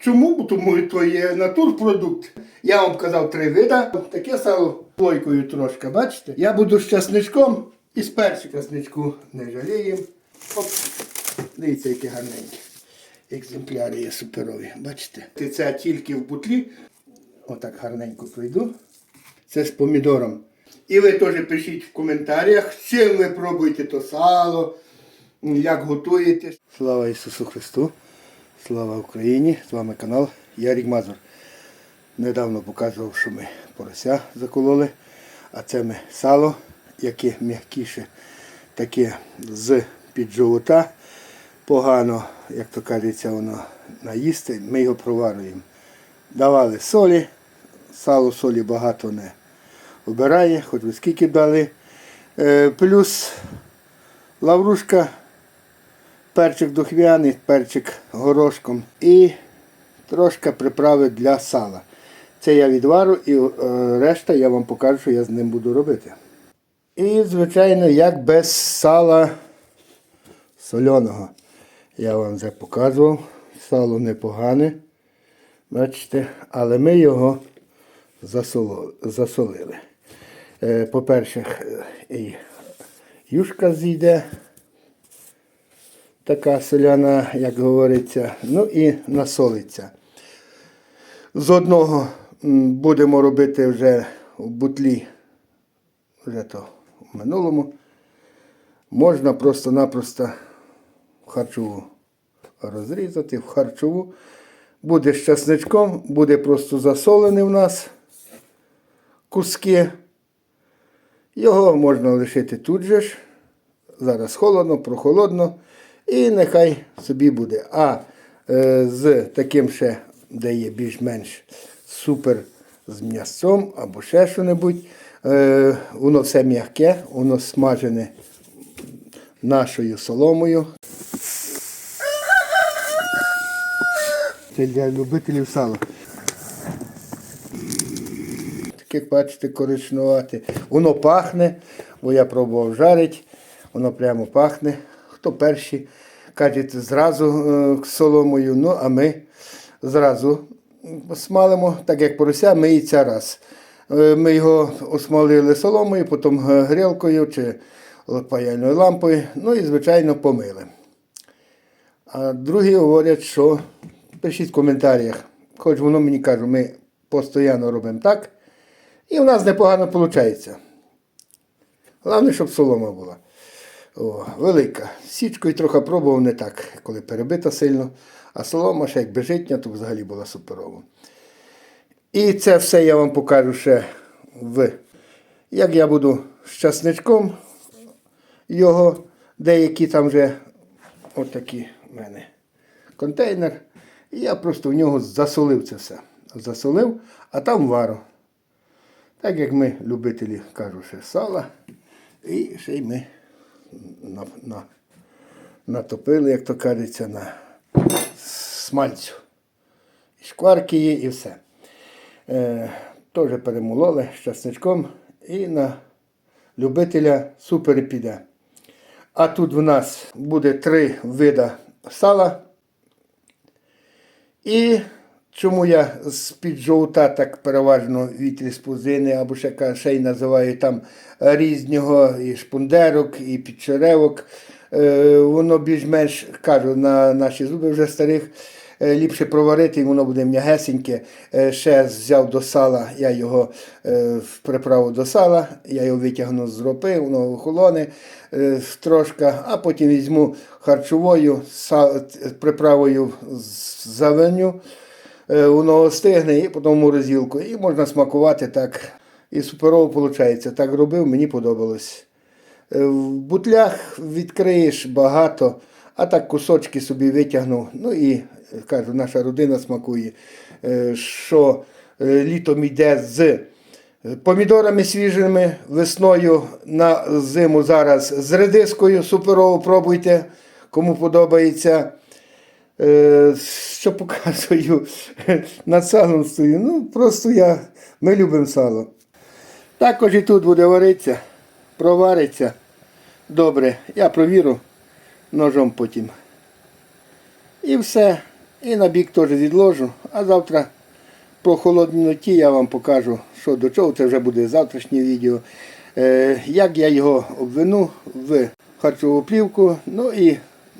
Чому? Тому то є натурпродукт. Я вам казав три вида. Таке сало плойкою трошки, бачите? Я буду з часничком і з першим часничку не жаліємо. Дивіться, які гарненькі. Екземпляри є суперові. Бачите? Це тільки в бутлі. Отак гарненько пройду. Це з помідором. І ви теж пишіть в коментарях, чим ви пробуєте то сало, як готуєте. Слава Ісусу Христу! Слава Україні! З вами канал Ярік Мазур. Недавно показував, що ми порося закололи, а це ми сало, яке м'якіше, таке з під живота. Погано, як то кажеться, воно наїсти, ми його проварюємо. Давали солі, сало солі багато не обирає, хоч би скільки дали. Е, плюс лаврушка, перчик духмяний, перчик горошком і трошки приправи для сала. Це я відвару і е, решта я вам покажу, що я з ним буду робити. І, звичайно, як без сала соляного. Я вам вже показував. Сало непогане. Бачите, але ми його засолили. Е, По-перше, е, і юшка зійде, така соляна, як говориться, ну і насолиться. З одного будемо робити вже в бутлі, вже то в минулому. Можна просто-напросто харчову розрізати, в харчову. Буде з часничком, буде просто засолений в нас куски. Його можна лишити тут же ж. Зараз холодно, прохолодно. І нехай собі буде. А е, з таким ще, де є більш-менш супер з м'ясом або ще що-небудь. Е, воно все м'яке, воно смажене нашою соломою. Це для любителів сала. Таке, бачите, коричнувате. Воно пахне, бо я пробував жарити, воно прямо пахне. Хто перші, кажуть, зразу е, соломою, ну а ми зразу смалимо, так як порося, миється раз. Е, Ми його осмолили соломою, потім е, грілкою чи паяльною лампою, ну і, звичайно, помили. А другі говорять, що пишіть в коментарях, хоч воно мені каже, ми постійно робимо так, і в нас непогано виходить. Головне, щоб солома була. О, велика. Січкою трохи пробував не так, коли перебита сильно, а солома ще як бежитня, то взагалі була суперова. І це все я вам покажу ще в. Як я буду з часничком його, деякі там вже отакі в мене контейнер. І я просто в нього засолив це все. Засолив, а там вару. Так як ми, любителі, кажу, ще сала. І ще й ми на, на, натопили, як то кажеться, на смальцю. І шкварки є, і все. Е, Теж перемололи з часничком і на любителя супер піде. А тут в нас буде три вида сала. І чому я з-під жовта так переважно вітрі з пузини, або ще, ще й називаю там різного і шпундерок, і підчеревок. Е, воно більш-менш кажу на наші зуби вже старих. е, Ліпше проварити, і воно буде м'ягесеньке. Е, Ще взяв до сала, я його в приправу до сала, я його витягну з ропи, воно охолоне трошки, а потім візьму харчовою приправою завиню. Е, Воно остигне і потім в морозилку. І можна смакувати так. І суперово виходить. Так робив, мені подобалось. Е, В бутлях відкриєш багато, а так кусочки собі витягнув. Ну і кажу, наша родина смакує, е, що літом йде з помідорами свіжими, весною на зиму зараз з редискою. Суперово пробуйте, кому подобається. Е, Що показую над салом стою. Ну, просто я, ми любимо сало. Також і тут буде варитися, провариться. Добре, я провірю ножом потім. І все. І на бік теж відложу. А завтра по холодноті я вам покажу, що до чого. Це вже буде завтрашнє відео. Е, як я його обвину в харчову плівку, ну і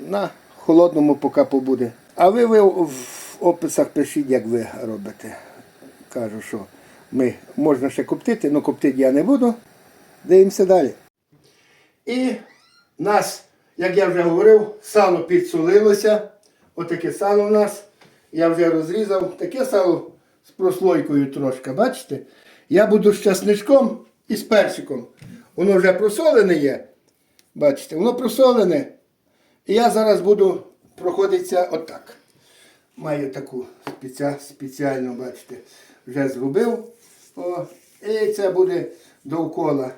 на холодному поки побуде. А ви, ви в описах пишіть, як ви робите. Кажу, що ми можна ще коптити, але коптити я не буду. Дивимося далі. І нас, як я вже говорив, сало підсолилося. Отаке сало у нас. Я вже розрізав. Таке сало з прослойкою трошки, бачите? Я буду з часничком і з перчиком. Воно вже просолене є. Бачите, воно просолене. Я зараз буду проходитися отак. Маю таку спеціа, спеціальну, бачите, вже зробив. О, і це буде довкола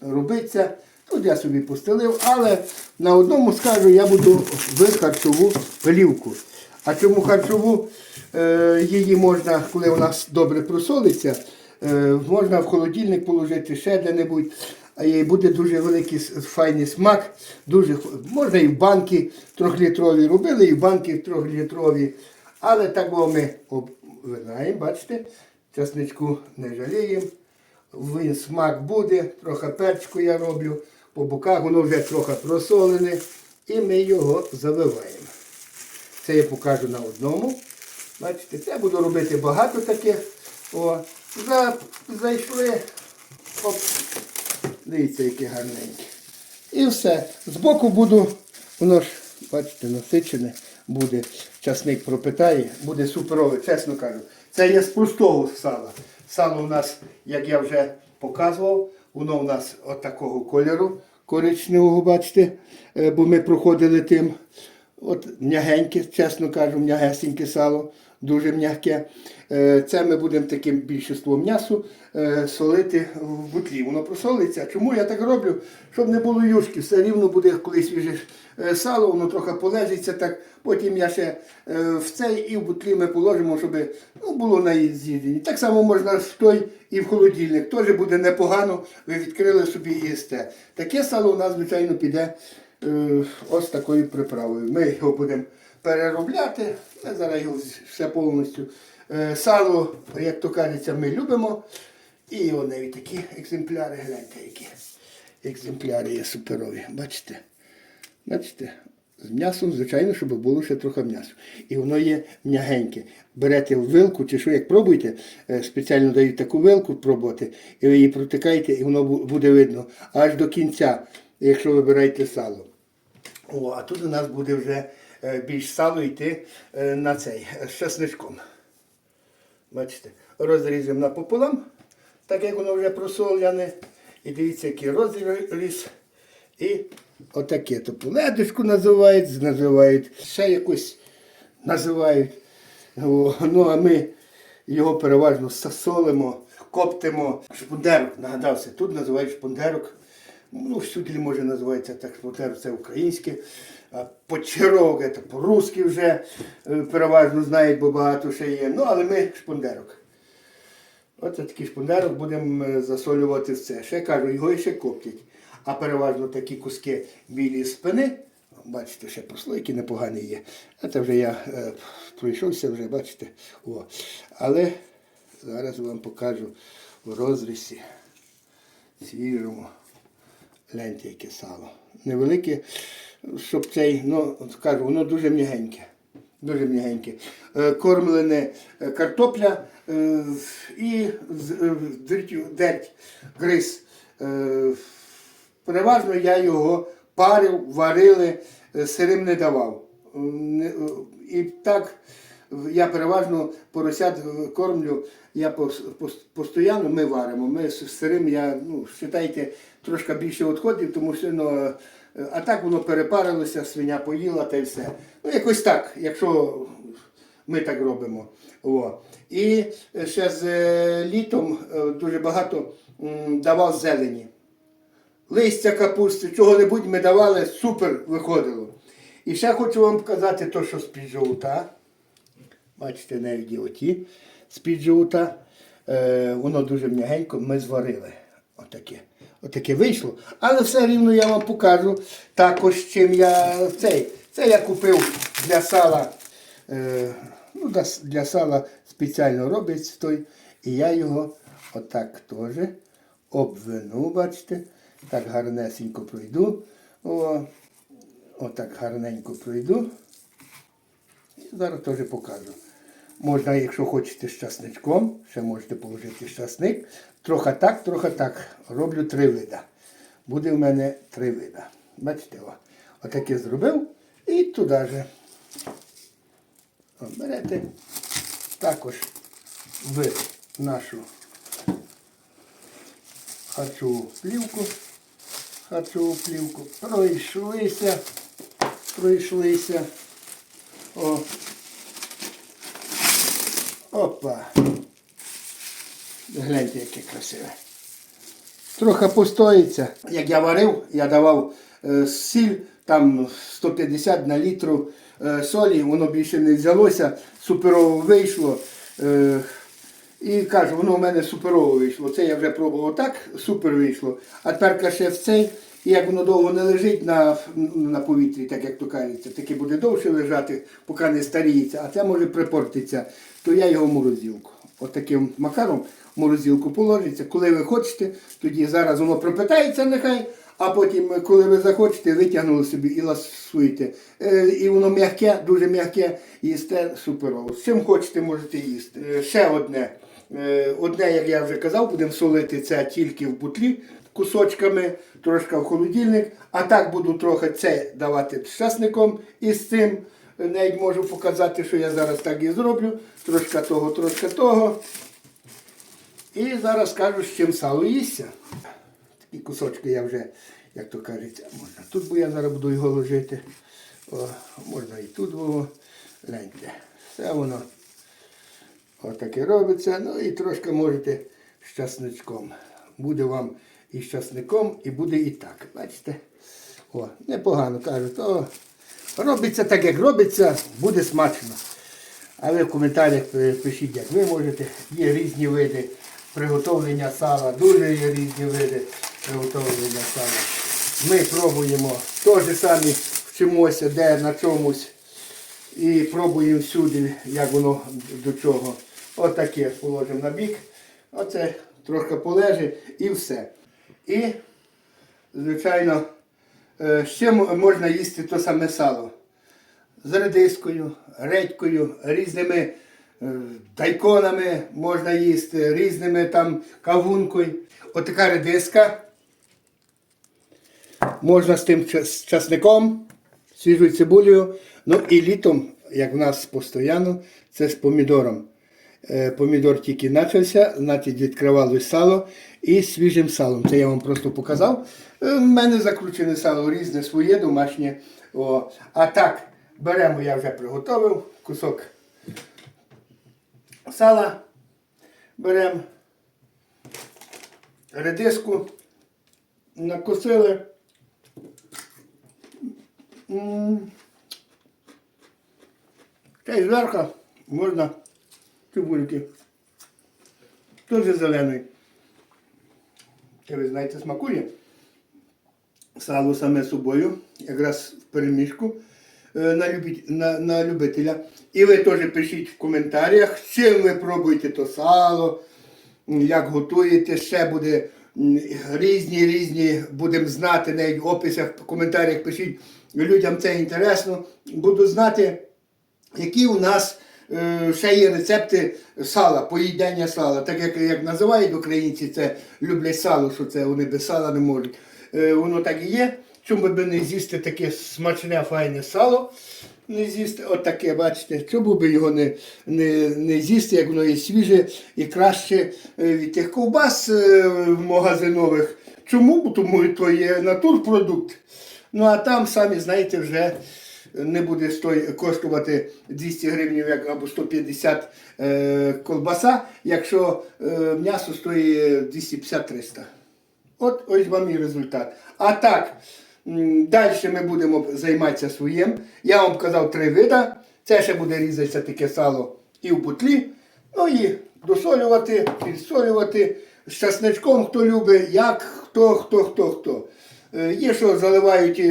робитися. Тут я собі постелив, але на одному скажу, я буду в харчову плівку. А чому харчову? Е, її можна, коли вона добре просолиться, е, можна в холодильник положити ще де-небудь. Їй буде дуже великий файний смак. Дуже, можна і в банки трьохлітрові робили, і в банки трьохлітрові. Але так ми обвинаємо, бачите, часничку не жаліємо. Він смак буде, трохи перчику я роблю по боках, воно вже трохи просолене. І ми його заливаємо. Це я покажу на одному. Бачите, це буду робити багато таких. О, за, зайшли. Дивіться, які гарненькі. І все. Збоку буду, воно ж, бачите, насичене буде. Часник пропитає, буде суперове, чесно кажу. Це є з простого сала. Сало у нас, як я вже показував, воно у нас от такого кольору коричневого, бачите, е, бо ми проходили тим. От м'ягеньке, чесно кажу, м'ягесеньке сало, дуже м'яке. Е, Це ми будемо таким більшістю м'ясу е, солити в бутлі. Воно просолиться. Чому я так роблю? Щоб не було юшки. Все рівно буде коли свіже е, сало, воно трохи полежиться. так. Потім я ще в цей і в бутлі ми положимо, щоб ну, було на з'їденні. Так само можна в той і в холодильник. Теж буде непогано, ви відкрили собі і їсте. Таке сало у нас, звичайно, піде ось такою приправою. Ми його будемо переробляти. Ми зараз все повністю. Е, Сало, як то кажеться, ми любимо. І вони такі екземпляри, гляньте, які екземпляри є суперові. Бачите? Бачите? З м'ясом, звичайно, щоб було ще трохи м'яса. І воно є м'ягеньке. Берете вилку чи що, як пробуєте, е, спеціально дають таку вилку пробувати, і ви її протикаєте, і воно буде видно аж до кінця, якщо вибираєте сало. О, а тут у нас буде вже більш сало йти е, на цей е, з. Бачите, розрізаємо напополам, так як воно вже просоляне. І дивіться, який розріз. І отаке. Тобто ледочку називають, називають, ще якось називають. Ну а ми його переважно солимо, коптимо. Шпундерок, нагадався, тут називають шпундерок. Ну, всюди може називається так шпундерок, це українське. Почерок, це по-русски вже е, переважно знають, бо багато ще є. Ну, але ми шпундерок. Оце такий шпундерок будемо е, засолювати в це. Ще кажу, його ще коптять. А переважно такі куски білі спини. Бачите, ще прослойки непогані є. Це вже я е, пройшовся, вже бачите. О. Але зараз вам покажу в розрізі свіжому. Гляньте, яке сало. Невелике, щоб цей, ну, кажу, воно дуже м'ягеньке. Дуже м'ягеньке. Е, Кормлене е, картопля е, і дерть, гриз. Переважно я його парив, варили, сирим не давав. І так я переважно поросят кормлю, я пос- пос- постійно ми варимо. Ми з сирим, я, ну, вважайте, трошки більше відходів, тому що ну, а так воно перепарилося, свиня поїла та й все. Ну, якось так, якщо ми так робимо. О. І ще з е, літом е, дуже багато давав зелені. Листя капусти, чого-небудь ми давали, супер виходило. І ще хочу вам показати те, що з-під жовта. Бачите, навіть і оті з-під жовта. Е, воно дуже м'ягенько, ми зварили. Отаке. Отаке вийшло. Але все рівно я вам покажу також, чим я цей. Це я купив для сала е, ну, для сала спеціально робить той. І я його отак теж обвину, бачите. Так гарнесенько пройду. О, отак гарненько пройду. І зараз теж покажу. Можна, якщо хочете з часничком, ще можете положити часник. Трохи так, трохи так. Роблю три вида. Буде в мене три вида. Бачите, о. Отаке зробив. І туди же. О, берете також в нашу харчову плівку. Харчову плівку. Пройшлися. Пройшлися. О, Опа. Гляньте, яке красиве. Трохи постоїться. Як я варив, я давав е, сіль, там 150 на літру е, солі, воно більше не взялося, суперово вийшло. Е, і кажу, воно в мене суперово вийшло. Це я вже пробував так, супер вийшло. А тепер ще в цей, і як воно довго не лежить на, на повітрі, так як то кажеться, таки буде довше лежати, поки не старіється, а це може припортитися, то я його в морозилку. Отаким макаром в морозилку положиться. Коли ви хочете, тоді зараз воно пропитається нехай, а потім, коли ви захочете, витягнули собі і ласуєте. Е, і воно м'яке, дуже м'яке, їсте суперово. З чим хочете, можете їсти. Е, ще одне. Е, Одне, як я вже казав, будемо солити це тільки в бутлі кусочками, трошки в холодильник. А так буду трохи це давати з часником і з цим. Навіть можу показати, що я зараз так і зроблю. Трошки того, трошки того. І зараз кажу, з чим сало їсться. Такі кусочки я вже, як то кажеться, можна тут, бо я зараз буду його ложити. О, можна і тут було. Гляньте. Все воно отаке робиться. Ну і трошки можете з часничком. Буде вам і з часником, і буде і так. Бачите? О, непогано кажуть. О, робиться так, як робиться, буде смачно. А ви в коментарях пишіть, як ви можете. Є різні види приготовлення сала, дуже є різні види приготовлення сала. Ми пробуємо теж самі вчимося, де на чомусь. І пробуємо всюди, як воно до чого. Отаке положимо на бік. Оце трохи полежить і все. І, звичайно, е, ще можна їсти то саме сало з редискою, редькою, різними е, дайконами можна їсти, різними там кавункою. Отака редиска. Можна з тим часником, свіжою цибулею. Ну і літом, як в нас постійно, це з помідором. Е, Помідор тільки почався, значить відкривали сало і свіжим салом. Це я вам просто показав. Е, В мене закручене сало різне, своє домашнє. О. А так, беремо, я вже приготовив кусок сала. Беремо редиску, накосили. Та й зверху можна цибульки. Теж зелений. Ви знаєте, смакує. Сало саме собою, якраз в перемішку е, на, любі- на, на любителя. І ви теж пишіть в коментарях, чим ви пробуєте то сало, як готуєте, ще буде різні, різні, будемо знати, навіть в описах, в коментарях пишіть. Людям це інтересно. Буду знати, які у нас ще є рецепти сала, поїдання сала. Так як, як називають українці, це люблять сало, що це вони без сала не можуть. Е, воно так і є. Чому би не з'їсти таке смачне, файне сало? Не з'їсти, от бачите, чому би його не, не, не з'їсти, як воно є свіже і краще е, від тих ковбас е, магазинових. Чому? Тому то є натурпродукт. Ну а там, самі знаєте, вже не буде коштувати 200 гривень або 150 е, колбаса, якщо е, м'ясо стоїть 250-300. От ось вам і результат. А так, далі ми будемо займатися своїм. Я вам казав три вида. Це ще буде різатися таке сало і в бутлі. Ну і досолювати, підсолювати з часничком, хто любить, як, хто, хто, хто, хто. Е, Є, що заливають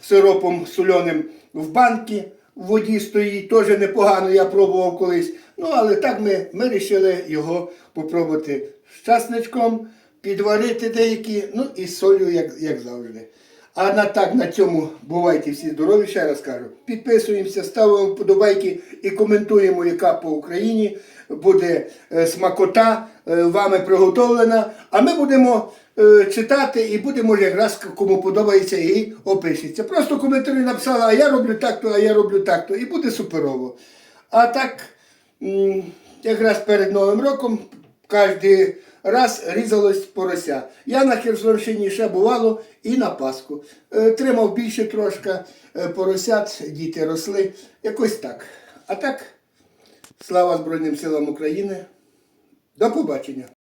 сиропом соленим в банки, в воді стоїть, теж непогано, я пробував колись. Ну, але так ми, ми вирішили його попробувати з часничком, підварити деякі, ну і з солью, як, як завжди. А на так на цьому бувайте всі здорові, ще раз кажу. Підписуємося, ставимо вподобайки і коментуємо, яка по Україні буде е, смакота вами приготовлена. А ми будемо е, читати і будемо якраз кому подобається і опишеться. Просто коментарі написали, а я роблю так-то, а я роблю так-то. І буде суперово. А так, якраз перед Новим роком кожен раз різалось порося. Я на Херсонщині ще бувало і на Пасху. Е, Тримав більше трошки е, поросят, діти росли. Якось так. А так, слава Збройним силам України. До побачення.